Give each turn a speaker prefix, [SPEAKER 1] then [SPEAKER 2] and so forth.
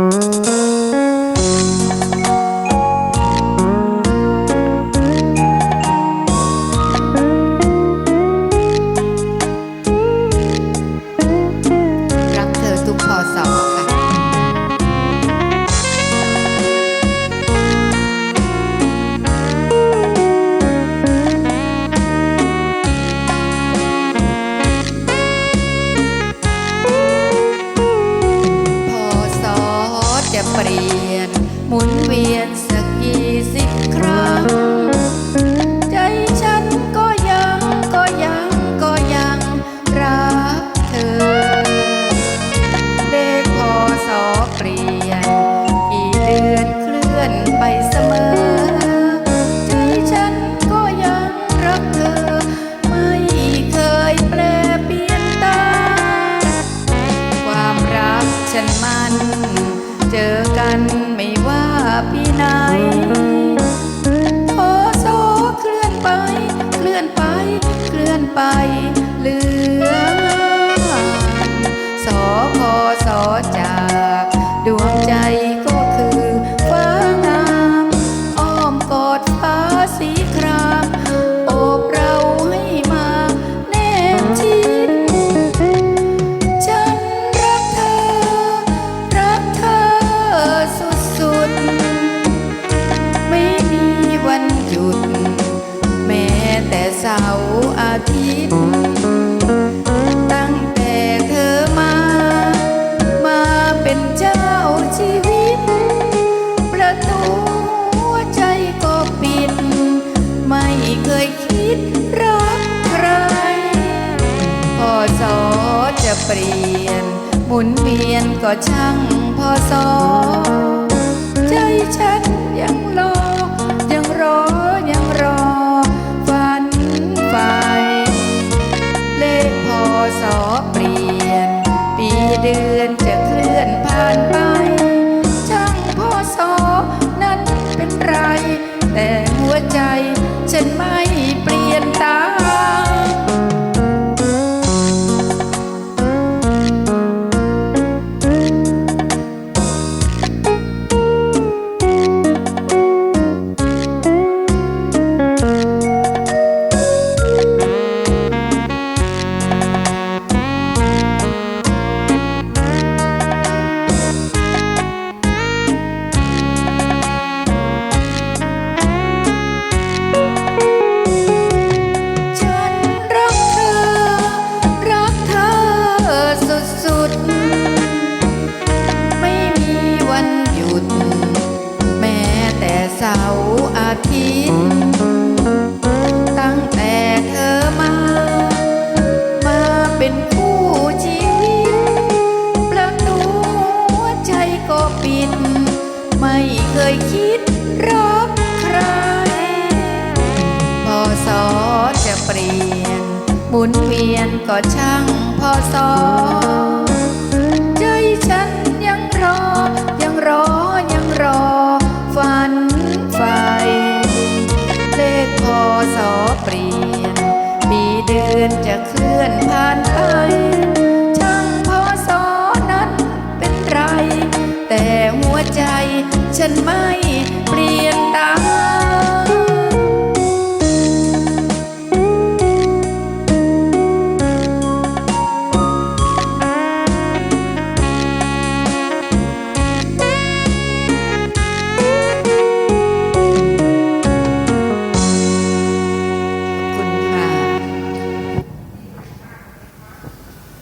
[SPEAKER 1] Música เปลี่ยนหมุนเวียน ปีไหนพอโซเคลื่อนไป เคลื่อนไป เคลื่อนไปะเปลี่ยน หมุนเวียนก็ช่างพอสอใจฉันยังรอาร์อาทิตย์ ตั้งแต่เธอมา มาเป็นผู้ชีวิต ประตูหัวใจก็ปิด ไม่เคยคิดรับใครพอสอจะเปลี่ยนบุญเวียนก็ช่างพอสอใจฉันยังรอ ยังรอ ยังรอ ไม่เปลี่ยนตา